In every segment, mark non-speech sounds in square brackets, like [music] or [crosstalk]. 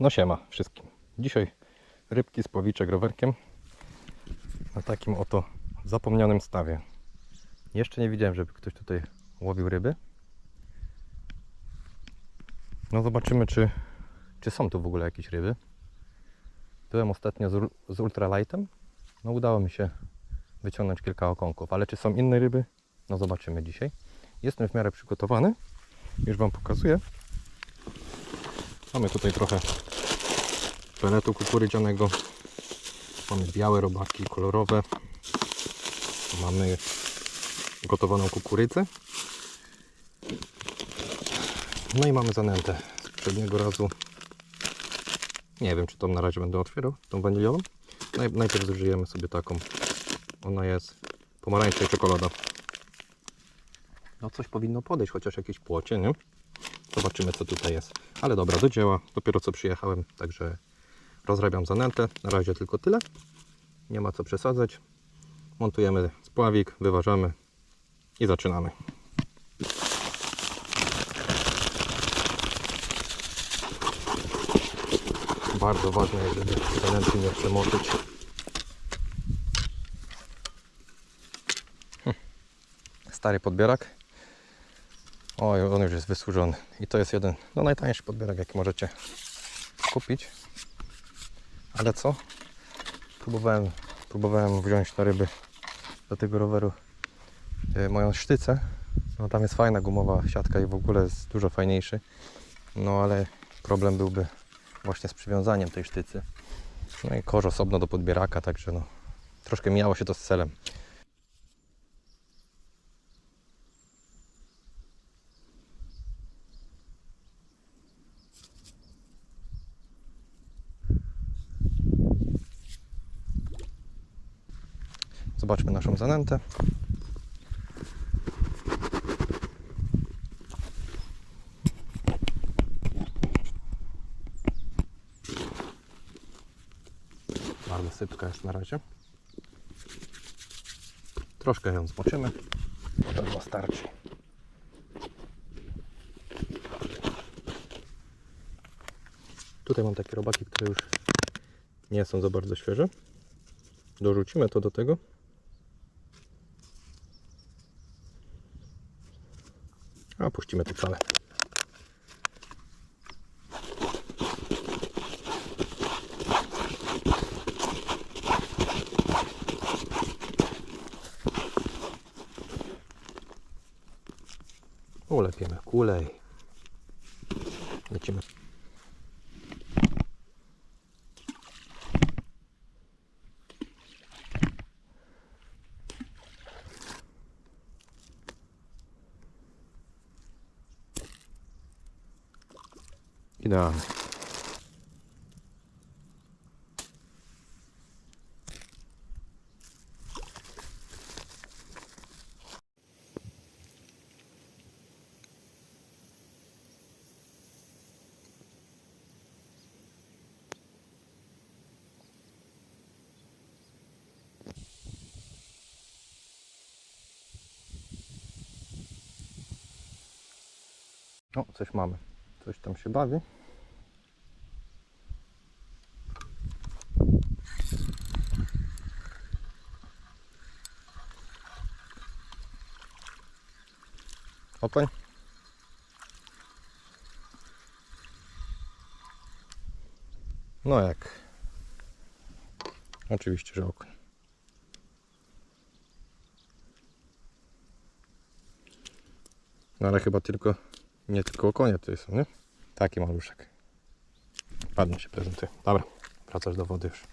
No siema wszystkim. Dzisiaj rybki z powiczek rowerkiem na takim oto zapomnianym stawie. Jeszcze nie widziałem, żeby ktoś tutaj łowił ryby. No zobaczymy, czy, czy są tu w ogóle jakieś ryby. Byłem ostatnio z, z ultralightem. No udało mi się wyciągnąć kilka okonków, ale czy są inne ryby? No zobaczymy dzisiaj. Jestem w miarę przygotowany. Już Wam pokazuję. Mamy tutaj trochę peletu kukurydzianego. Mamy białe robaki kolorowe. Mamy gotowaną kukurydzę. No i mamy zanętę z poprzedniego razu. Nie wiem, czy tą na razie będę otwierał, tą waniliową. Naj, najpierw zużyjemy sobie taką. Ona jest pomarańcza i czekolada. No coś powinno podejść, chociaż jakieś płocie, nie? Zobaczymy co tutaj jest. Ale dobra, do dzieła. Dopiero co przyjechałem, także rozrabiam zanętę. Na razie tylko tyle. Nie ma co przesadzać. Montujemy spławik, wyważamy i zaczynamy. Bardzo ważne żeby zanęty nie przemoczyć. Stary podbierak. Oj, on już jest wysłużony. I to jest jeden, no najtańszy podbierak, jaki możecie kupić. Ale co? Próbowałem, próbowałem wziąć na ryby do tego roweru e, moją sztycę. No tam jest fajna gumowa siatka i w ogóle jest dużo fajniejszy. No ale problem byłby właśnie z przywiązaniem tej sztycy. No i kosz osobno do podbieraka, także no troszkę mijało się to z celem. Naszą zanętę. Sypka jest na razie. Troszkę ją zmoczymy. To chyba starczy. Tutaj mam takie robaki, które już nie są za bardzo świeże. Dorzucimy to do tego. A puścimy to całe. Ulepiemy kulej. Lecimy. Idealnie. O, coś mamy. Coś tam się bawi. Okoń. No jak? Oczywiście, że okoń. No ale chyba tylko, nie tylko okonie tutaj są, nie? Taki maluszek. Ładnie się prezentuje. Dobra, wracasz do wody już.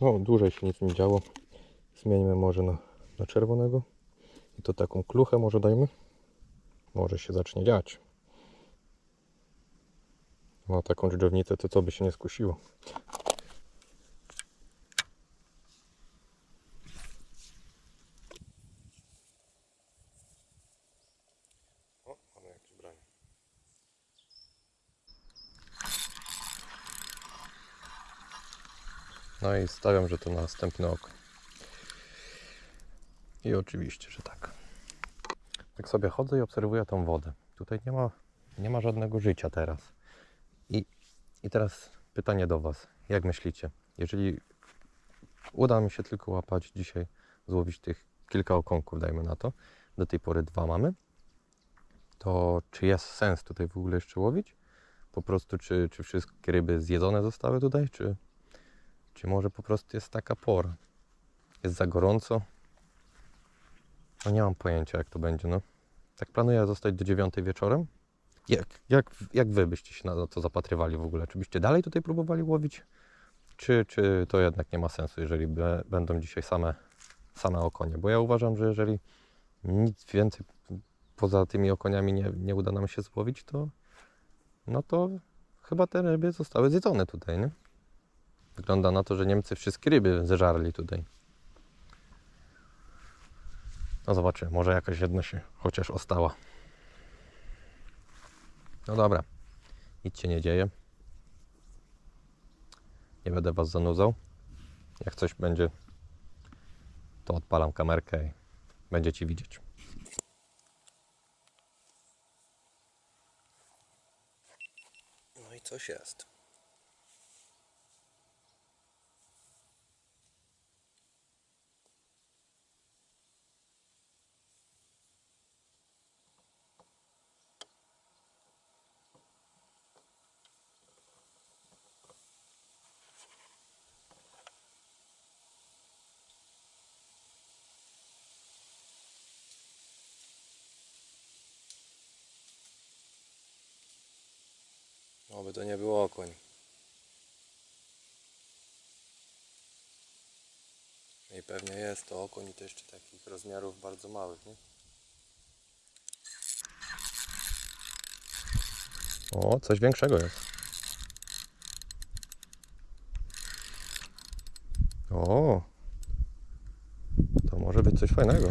No, dłużej się nic nie działo. Zmieńmy może na, na czerwonego. To taką kluchę może dajmy. Może się zacznie dziać. No taką dżdżownicę to co by się nie skusiło. No i stawiam, że to następny oko. I oczywiście, że tak. Tak sobie chodzę i obserwuję tą wodę. Tutaj nie ma Nie ma żadnego życia teraz. I, I teraz pytanie do Was. Jak myślicie? Jeżeli uda mi się tylko łapać dzisiaj, złowić tych kilka okonków, dajmy na to, do tej pory dwa mamy, to czy jest sens tutaj w ogóle jeszcze łowić? Po prostu, czy, czy wszystkie ryby zjedzone zostały tutaj, czy, czy może po prostu jest taka pora? Jest za gorąco? No nie mam pojęcia, jak to będzie, no. Tak planuję zostać do dziewiątej wieczorem. Jak, jak, jak wy byście się na to zapatrywali w ogóle? Czy byście dalej tutaj próbowali łowić? Czy, czy to jednak nie ma sensu, jeżeli be, będą dzisiaj same, same okonie? Bo ja uważam, że jeżeli nic więcej poza tymi okoniami nie, nie uda nam się złowić, to no to chyba te ryby zostały zjedzone tutaj, nie? Wygląda na to, że Niemcy wszystkie ryby zeżarli tutaj. No zobaczymy, może jakaś jedna się chociaż ostała. No dobra, nic się nie dzieje. Nie będę Was zanudzał. Jak coś będzie, to odpalam kamerkę i będziecie widzieć. No i coś jest. Oby to nie było okoń. I pewnie jest to okoń i to jeszcze takich rozmiarów bardzo małych, nie? O, coś większego jest. O, to może być coś fajnego.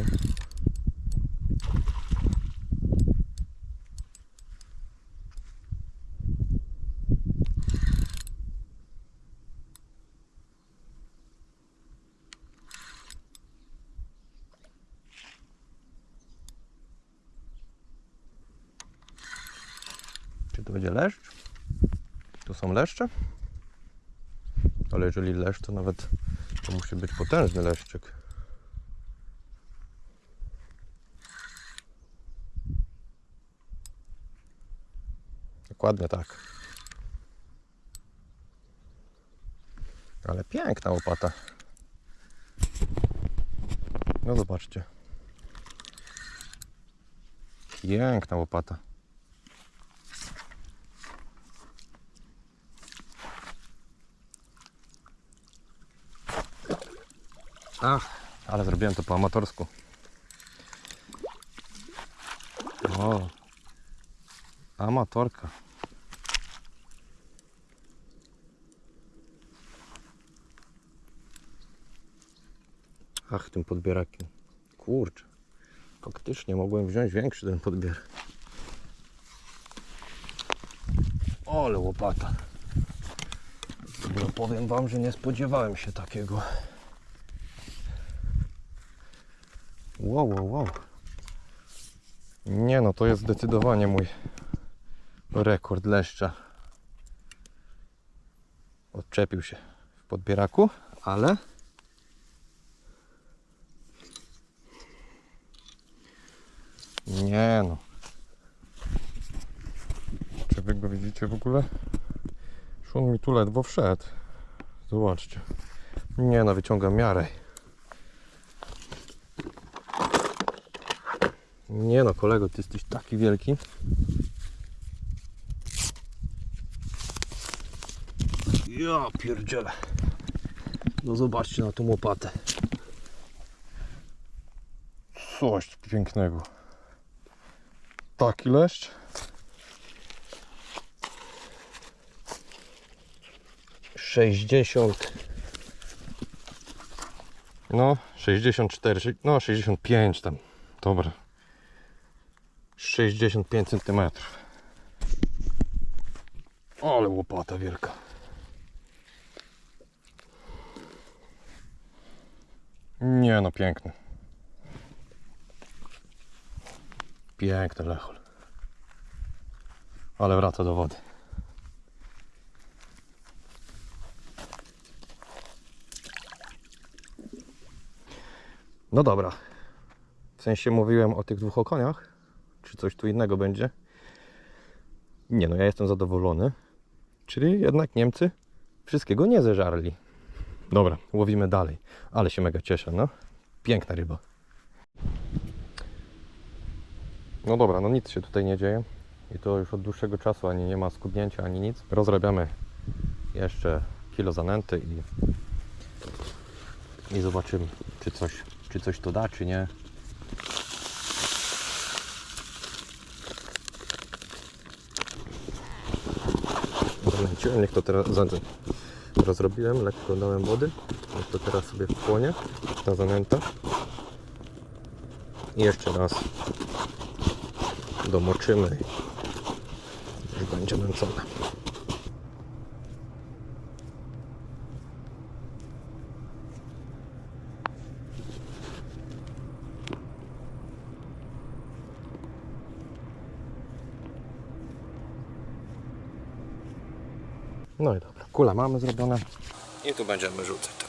Czy to będzie leszcz? Tu są leszcze? Ale jeżeli leszcz, to nawet to musi być potężny leszczyk. Dokładnie tak. Ale piękna łopata. No zobaczcie. Piękna łopata. Ach, ale zrobiłem to po amatorsku. O, amatorka. Ach, tym podbierakiem. Kurczę. Faktycznie mogłem wziąć większy ten podbier. Ale łopata. No powiem wam, że nie spodziewałem się takiego. Wow, wow, wow. Nie no, to jest zdecydowanie mój rekord leszcza. Odczepił się w podbieraku, ale nie no. Czy wy go widzicie w ogóle? Już mi tu ledwo wszedł. Zobaczcie. Nie no, wyciągam miarę. Nie no, kolego, ty jesteś taki wielki. Ja pierdzielę. No zobaczcie na tą łopatę. Coś pięknego. Taki leszcz. Sześćdziesiąt. No, 64, no 65 tam. Dobra. 65 cm. Ale łopata wielka. Nie no, piękny. Piękny lechol. Ale wraca do wody. No dobra. W sensie mówiłem o tych dwóch okoniach. Czy coś tu innego będzie? Nie no, ja jestem zadowolony. Czyli jednak Niemcy wszystkiego nie zeżarli. Dobra, łowimy dalej. Ale się mega cieszę, no. Piękna ryba. No dobra, no nic się tutaj nie dzieje. I to już od dłuższego czasu ani nie ma skubnięcia, ani nic. Rozrabiamy jeszcze kilo zanęty i, i zobaczymy, czy coś, czy coś to da, czy nie. Niech to teraz za- rozrobiłem, lekko dałem wody. Niech to teraz sobie wchłonie ta zanęta. I jeszcze raz domoczymy i będzie męcone. No i dobra, kule mamy zrobione. I tu będziemy rzucać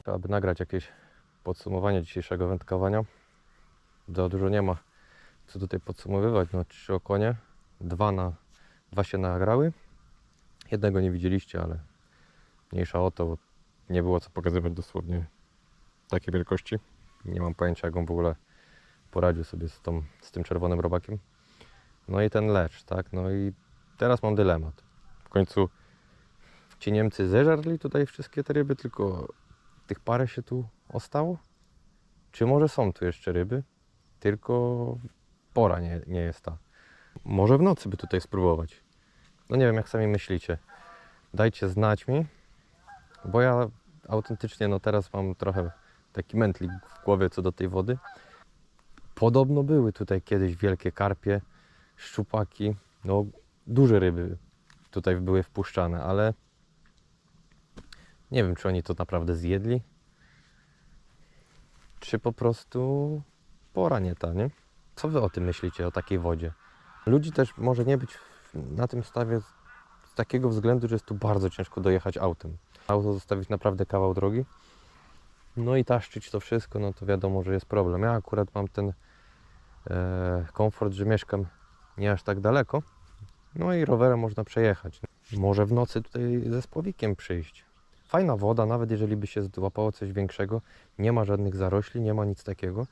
te kule. Trzeba by nagrać jakieś podsumowanie dzisiejszego wędkowania. Za dużo nie ma co tutaj podsumowywać. No trzy okonie, dwa, na, dwa się nagrały. Jednego nie widzieliście, ale mniejsza o to, bo nie było co pokazywać dosłownie takiej wielkości. Nie mam pojęcia, jak on w ogóle poradził sobie z, tą, z tym czerwonym robakiem. No i ten lecz, tak? No i teraz mam dylemat. W końcu ci Niemcy zeżarli tutaj wszystkie te ryby, tylko tych parę się tu ostało? Czy może są tu jeszcze ryby? Tylko pora nie, nie jest ta. Może w nocy by tutaj spróbować. No nie wiem, jak sami myślicie. Dajcie znać mi, bo ja autentycznie no teraz mam trochę taki mętlik w głowie co do tej wody. Podobno były tutaj kiedyś wielkie karpie, szczupaki, no duże ryby tutaj były wpuszczane, ale nie wiem, czy oni to naprawdę zjedli, czy po prostu pora nie ta, nie? Co wy o tym myślicie, o takiej wodzie? Ludzi też może nie być na tym stawie z, z takiego względu, że jest tu bardzo ciężko dojechać autem. Auto zostawić naprawdę kawał drogi. No i taszczyć to wszystko, no to wiadomo, że jest problem. Ja akurat mam ten e, komfort, że mieszkam nie aż tak daleko. No i rowerem można przejechać. Może w nocy tutaj ze spłowikiem przyjść. Fajna woda, nawet jeżeli by się złapało coś większego, nie ma żadnych zarośli, nie ma nic takiego.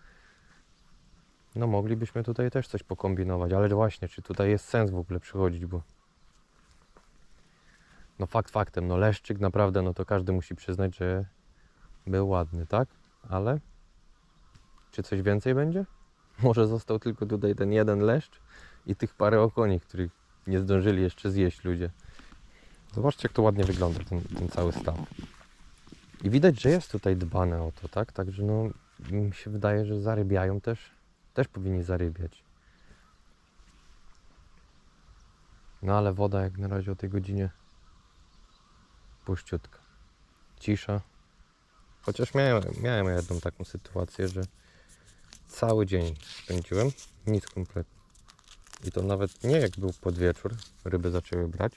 No moglibyśmy tutaj też coś pokombinować, ale właśnie, czy tutaj jest sens w ogóle przychodzić, bo no fakt faktem, no leszczyk naprawdę, no to każdy musi przyznać, że był ładny, tak? Ale czy coś więcej będzie? [laughs] Może został tylko tutaj ten jeden leszcz i tych parę okoni, których nie zdążyli jeszcze zjeść ludzie. Zobaczcie, jak to ładnie wygląda, ten, ten cały staw. I widać, że jest tutaj dbane o to, tak? Także no, mi się wydaje, że zarybiają też. Też powinni zarybiać. No ale woda jak na razie o tej godzinie puściutka. Cisza. Chociaż miałem, miałem jedną taką sytuację, że cały dzień spędziłem, nic kompletnie. I to nawet nie jak był podwieczór, ryby zaczęły brać,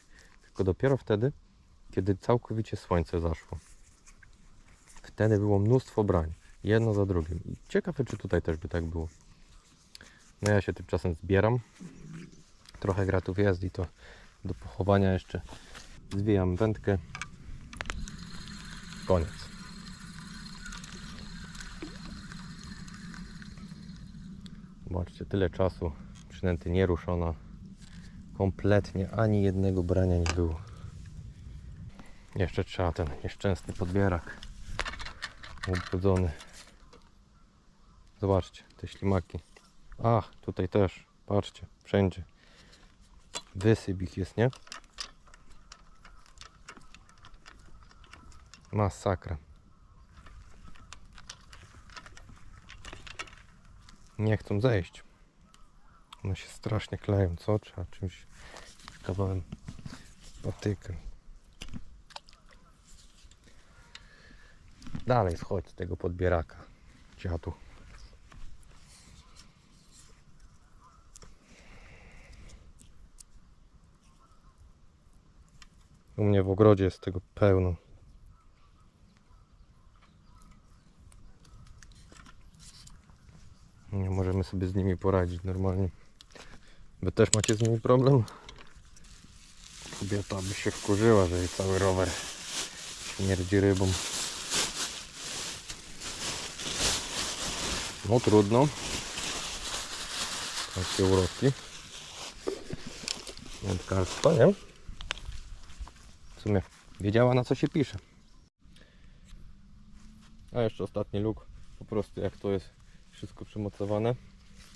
tylko dopiero wtedy, kiedy całkowicie słońce zaszło. Wtedy było mnóstwo brań, jedno za drugim. I ciekawe, czy tutaj też by tak było. No ja się tymczasem zbieram. Trochę gratów jest i to do pochowania jeszcze zwijam wędkę. Koniec. Zobaczcie, tyle czasu, przynęty nieruszona, Kompletnie ani jednego brania nie było. Jeszcze trzeba ten nieszczęsny podbierak ubrudzony. Zobaczcie, te ślimaki. Ach, tutaj też. Patrzcie, wszędzie. Wysyp ich jest, nie? Masakra. Nie chcą zejść. One się strasznie kleją, co? Trzeba czymś kawałem patykiem. Dalej schodź z tego podbieraka. Dziadu. U mnie w ogrodzie jest tego pełno. Nie możemy sobie z nimi poradzić normalnie. Wy też macie z nimi problem? Kobieta by się wkurzyła, że jej cały rower śmierdzi rybą. No trudno. Takie uroki. Wędkarstwa, nie? W sumie wiedziała na co się pisze. A jeszcze ostatni luk. Po prostu jak to jest wszystko przymocowane.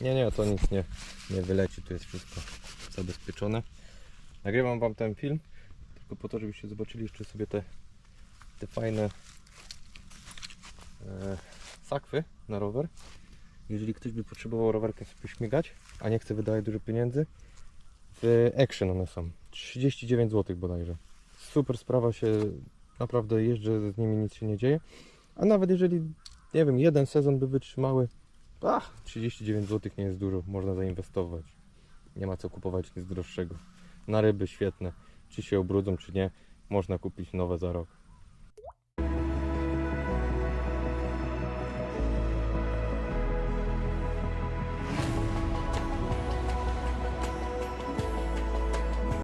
Nie, nie, to nic nie, nie wyleci. Tu jest wszystko zabezpieczone. Nagrywam Wam ten film tylko po to, żebyście zobaczyli jeszcze sobie te, te fajne e, sakwy na rower. Jeżeli ktoś by potrzebował rowerkę sobie śmigać, a nie chce wydawać dużo pieniędzy, w Action one są. 39 zł bodajże. Super sprawa się, naprawdę jeżdżę z nimi, nic się nie dzieje. A nawet jeżeli, nie wiem, jeden sezon by wytrzymały, ach, 39 zł nie jest dużo, można zainwestować. Nie ma co kupować nic droższego. Na ryby świetne. Czy się ubrudzą, czy nie, można kupić nowe za rok.